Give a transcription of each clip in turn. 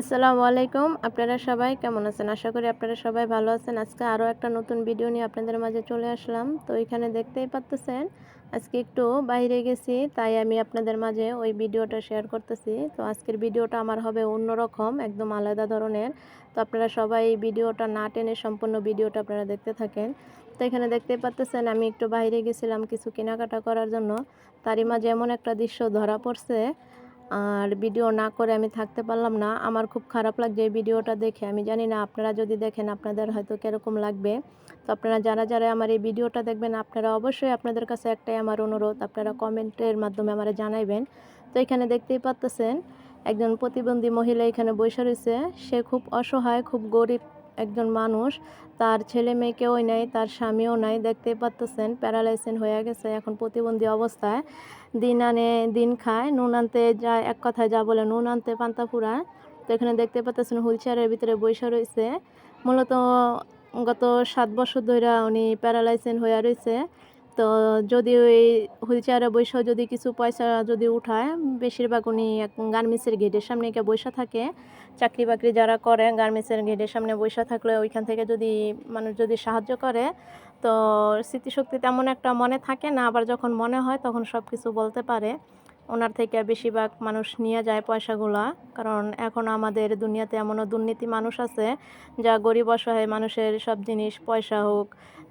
আসসালামু আলাইকুম। আপনারা সবাই কেমন আছেন? আশা করি আপনারা সবাই ভালো আছেন। আজকে আরও একটা নতুন ভিডিও নিয়ে আপনাদের মাঝে চলে আসলাম। তো এখানে দেখতেই পাচ্তেছেন, আজকে একটু বাইরে গেছি, তাই আমি আপনাদের মাঝে ওই ভিডিওটা শেয়ার করতেছি। তো আজকের ভিডিওটা আমার হবে অন্যরকম, একদম আলাদা ধরনের। তো আপনারা সবাই এই ভিডিওটা না টেনে সম্পূর্ণ ভিডিওটা আপনারা দেখতে থাকেন। তো এখানে দেখতেই পাচ্তেছেন, আমি একটু বাইরে গেছিলাম কিছু কেনাকাটা করার জন্য। তারই মাঝে এমন একটা দৃশ্য ধরা পড়ছে। আর ভিডিও না করে আমি থাকতে পারলাম না। আমার খুব খারাপ লাগছে এই ভিডিওটা দেখে। আমি জানি না আপনারা যদি দেখেন আপনাদের হয়তো কীরকম লাগবে। তো আপনারা যারা যারা আমার এই ভিডিওটা দেখবেন, আপনারা অবশ্যই আপনাদের কাছে একটাই আমার অনুরোধ। আপনারা কমেন্টের মাধ্যমে আমার জানাইবেন। তো এখানে দেখতেই পাচ্তেছেন একজন প্রতিবন্ধী মহিলা এখানে বসে রয়েছে। সে খুব অসহায়, খুব গরিব একজন মানুষ, তার ছেলে মেয়ে কেউই নাই, তার স্বামীও নাই, দেখতে পারতেছেন, প্যারালাইসিন হয়ে গেছে, এখন প্রতিবন্ধী অবস্থায়। দিন আনে, দিন খায়, নুন আনতে যায় এক কথায় যা বলে, নুন আনতে পান্তা ফুরায়। তো এখানে দেখতে পাচ্ছেন হুইল চেয়ারের ভিতরে বৈশা রয়েছে। মূলত গত সাত বছর ধরে উনি প্যারালাইসিন হয়ে রয়েছে তো যদি ওই হুইল চেয়ারে বৈশাও যদি কিছু পয়সা যদি উঠায়, বেশিরভাগ উনি গার্মেন্টসের গেটের সামনে একে বৈশা থাকে। চাকরি বাকরি যারা করে গার্মেন্টসের গেটের সামনে বৈশা থাকলে ওইখান থেকে যদি মানুষ যদি সাহায্য করে, তো স্মৃতিশক্তি তেমন একটা মনে থাকে না। আবার যখন মনে হয় তখন সব কিছু বলতে পারে। ওনার থেকে বেশিরভাগ মানুষ নিয়ে যায় পয়সাগুলা, কারণ এখন আমাদের দুনিয়াতে এমনও দুর্নীতি মানুষ আছে, যা গরিব অসহায় মানুষের সব জিনিস, পয়সা হোক,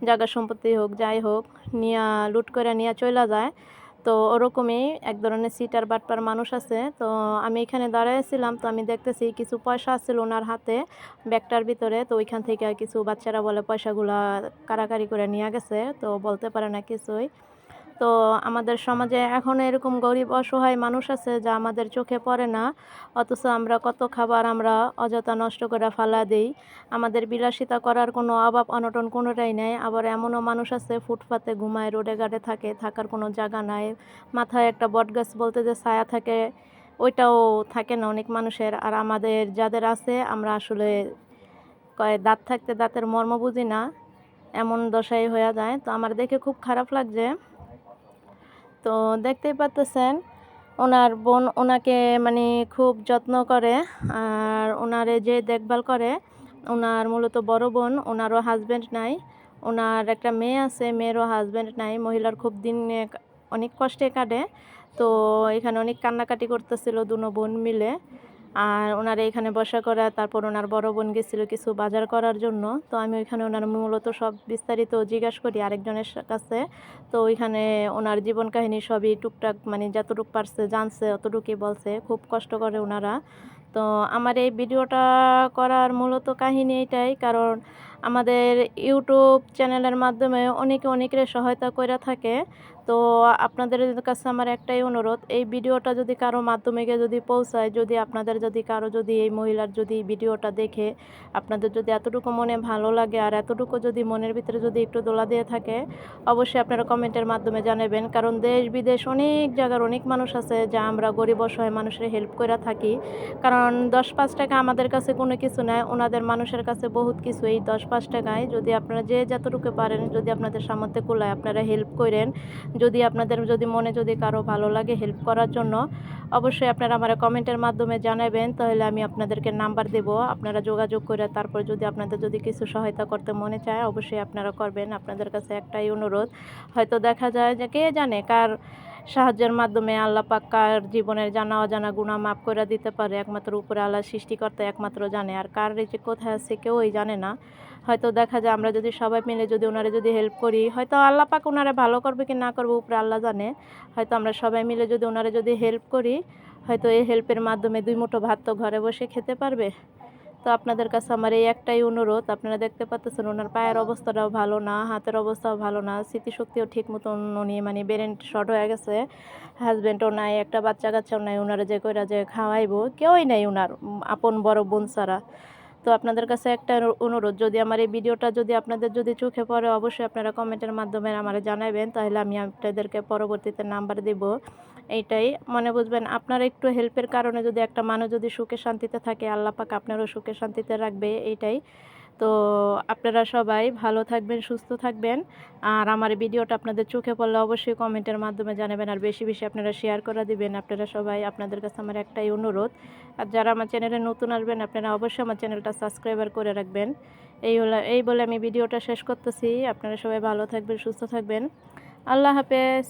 জায়গা সম্পত্তি হোক, যাই হোক, নিয়া, লুট করে নিয়ে চলে যায়। তো ওরকমই এক ধরনের সিটার বাটপার মানুষ আছে। তো আমি এখানে দাঁড়াইছিলাম তো আমি দেখতেছি কিছু পয়সা আসছিল ওনার হাতে ব্যাগটার ভিতরে। তো ওইখান থেকে কিছু বাচ্চারা বলে পয়সাগুলা কারাকারি করে নিয়ে গেছে। তো বলতে পারে না কিছুই। তো আমাদের সমাজে এখন এরকম গরিব অসহায় মানুষ আছে যা আমাদের চোখে পড়ে না। অথচ আমরা কত খাবার আমরা অযথা নষ্ট করে ফালা দিই। আমাদের বিলাসিতা করার কোনো অভাব অনটন কোনোটাই নেই। আবার এমনও মানুষ আছে ফুটপাতে ঘুমায়, রোডে ঘাটে থাকে, থাকার কোনো জায়গা নাই। মাথায় একটা বটগাছ বলতে যে ছায়া থাকে, ওইটাও থাকে না অনেক মানুষের। আর আমাদের যাদের আছে, আমরা আসলে কয় দাঁত থাকতে দাঁতের মর্ম বুঝি না। এমন দশাই হয়ে যায়। তো আমার দেখে খুব খারাপ লাগছে। তো দেখতেই পাচ্তেছেন ওনার বোন ওনাকে মানে খুব যত্ন করে আর ওনারে যে দেখভাল করে, ওনার মূলত বড় বোন, ওনারও হাজব্যান্ড নাই, ওনার একটা মেয়ে আছে, মেয়েরও হাজব্যান্ড নাই, মহিলার খুব দিন অনেক কষ্টে কাটে, তো এখানে অনেক কান্নাকাটি করতেছিল দুনো বোন মিলে। আর ওনার এখানে বসা করা, তারপর ওনার বড় বোন গেছিল কিছু বাজার করার জন্য। তো আমি ওইখানে ওনার মূলত সব বিস্তারিত জিজ্ঞাসা করি আরেকজনের কাছে। তো ওইখানে ওনার জীবন কাহিনী সবই টুকটাক মানে যতটুক পারছে জানছে, অতটুকুই বলছে। খুব কষ্ট করে ওনারা। তো আমার এই ভিডিওটা করার মূলত কাহিনী এটাই, কারণ আমাদের ইউটিউব চ্যানেলের মাধ্যমে অনেকে অনেকের সহায়তা করে থাকে। তো আপনাদের কাছে আমার একটাই অনুরোধ, এই ভিডিওটা যদি কারও মাধ্যমে গিয়ে যদি পৌঁছায়, যদি আপনাদের যদি কারও যদি এই মহিলার যদি ভিডিওটা দেখে আপনাদের যদি এতটুকু মনে ভালো লাগে আর এতটুকু যদি মনের ভিতরে যদি একটু দোলা দিয়ে থাকে, অবশ্যই আপনারা কমেন্টের মাধ্যমে জানাবেন। কারণ দেশ, বিদেশ অনেক জায়গার অনেক মানুষ আছে যা আমরা গরিব অসহায় মানুষের হেল্প করে থাকি। কারণ দশ পাঁচ টাকা আমাদের কাছে কোনো কিছু নেয় ওনাদের মানুষের কাছে বহুত কিছু। এই দশ পাঁচ টাকায় যদি আপনারা যে যতটুকু পারেন, যদি আপনাদের সামর্থ্যে কুলায়, আপনারা হেল্প করেন। যদি আপনাদের, যদি মনে যদি কারও ভালো লাগে হেল্প করার জন্য, অবশ্যই আপনারা আমার কমেন্টের মাধ্যমে জানাবেন, তাহলে আমি আপনাদেরকে নাম্বার দেব। আপনারা যোগাযোগ করে তারপর যদি আপনাদের যদি কিছু সহায়তা করতে মনে চায়, অবশ্যই আপনারা করবেন। আপনাদের কাছে একটাই অনুরোধ, হয়তো দেখা যায় যে কে জানে কার সাহায্যের মাধ্যমে আল্লাহ পাক্কার জীবনের জানা অজানা গুণা মাফ করে দিতে পারে। একমাত্র উপরে আল্লাহ সৃষ্টিকর্তা একমাত্র জানে। আর কার যে কোথায় আছে কেউই জানে না। হয়তো দেখা যায় আমরা যদি সবাই মিলে যদি ওনারে যদি হেল্প করি, হয়তো আল্লাহ পাক ওনারে ভালো করবে কি না করবে উপরে আল্লাহ জানে। হয়তো আমরা সবাই মিলে যদি ওনারে যদি হেল্প করি, হয়তো এই হেল্পের মাধ্যমে দুই মুঠো ভাত তো ঘরে বসে খেতে পারবে। তো আপনাদের কাছে আমার এই একটাই অনুরোধ, আপনারা দেখতে পাচ্ছেন ওনার পায়ের অবস্থাটাও ভালো না, হাতের অবস্থাও ভালো না, স্মৃতিশক্তিও ঠিক মতন উনি মানে ব্রেন শর্ট হয়ে গেছে হাজব্যান্ডও নাই, একটা বাচ্চা কাচ্চাও নাই ওনারা যে কইরা যে খাওয়াইবো, কেউই নাই ওনার আপন বড় বোন ছাড়া। তো আপনাদের কাছে একটা অনুরোধ, যদি আমার এই ভিডিওটা যদি আপনাদের যদি চোখে পড়ে, অবশ্যই আপনারা কমেন্টের মাধ্যমে আমার জানাবেন তাহলে আমি আপনাদেরকে পরবর্তীতে নাম্বার দেব। এইটাই। মনে বুঝবেন, আপনার একটু হেল্পের কারণে যদি একটা মানুষ যদি সুখে শান্তিতে থাকে, আল্লাহ পাক আপনারও সুখে শান্তিতে রাখবে, এইটাই। তো আপনারা সবাই ভালো থাকবেন, সুস্থ থাকবেন। আর আমার ভিডিওটা আপনাদের চোখে পড়লে অবশ্যই কমেন্টের মাধ্যমে জানাবেন, আর বেশি বেশি আপনারা শেয়ার করে দিবেন। আপনারা সবাই আপনাদের কাছে আমার একটাই অনুরোধ। আর যারা আমার চ্যানেলে নতুন আসবেন, আপনারা অবশ্যই আমার চ্যানেলটা সাবস্ক্রাইবার করে রাখবেন। এই হলো, এই বলে আমি ভিডিওটা শেষ করতেছি। আপনারা সবাই ভালো থাকবেন, সুস্থ থাকবেন। আল্লাহ হাফেজ।